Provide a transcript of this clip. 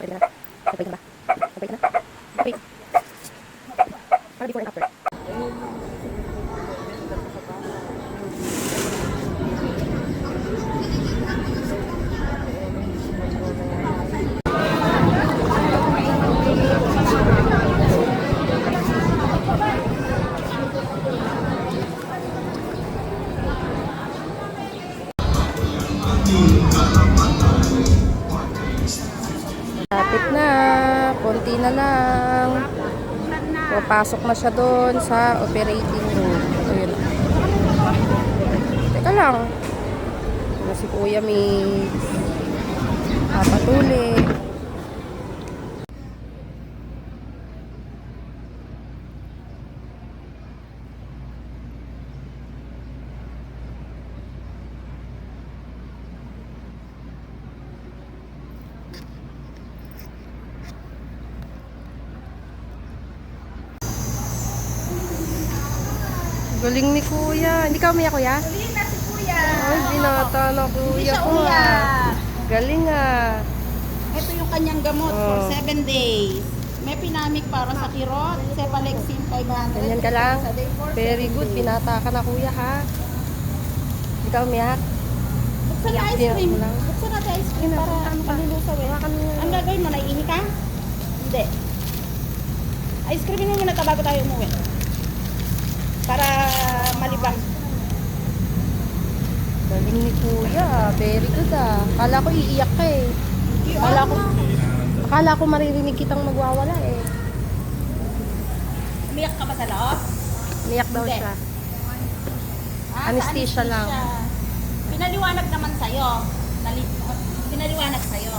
Pwede na. Thank you. Na lang. Papasok na siya doon sa operating room. Ayun. Teka lang. Ano si Kuya Mix. Papatuli. Galing ni Kuya. Hindi ka umiyak, Kuya? Galing na si Kuya. Ay, binata na Kuya ko ah. Galing ah. Ito yung kanyang gamot for Oh. 7 days. May pinamik para sa kirot, cepalexin 500. Ganyan ka lang. For Very good. Binata ka na, Kuya, ha? Hindi ka umiyak? Buksan na ice cream. Buksan natin ice cream para malulusaw eh. Ang gagawin mo, naiihi ka? Hindi. Ice cream mo muna bago tayo umuwi. Galing ni Kuya. Very good ah. Kala ko iiyak ka eh. Kala ko, akala ko maririnig kitang magwawala eh. Umiyak ka ba sa loob? Umiyak daw siya. Ah, sa Anesthesia lang. Pinaliwanag naman sa'yo. Nali- Pinaliwanag sa'yo.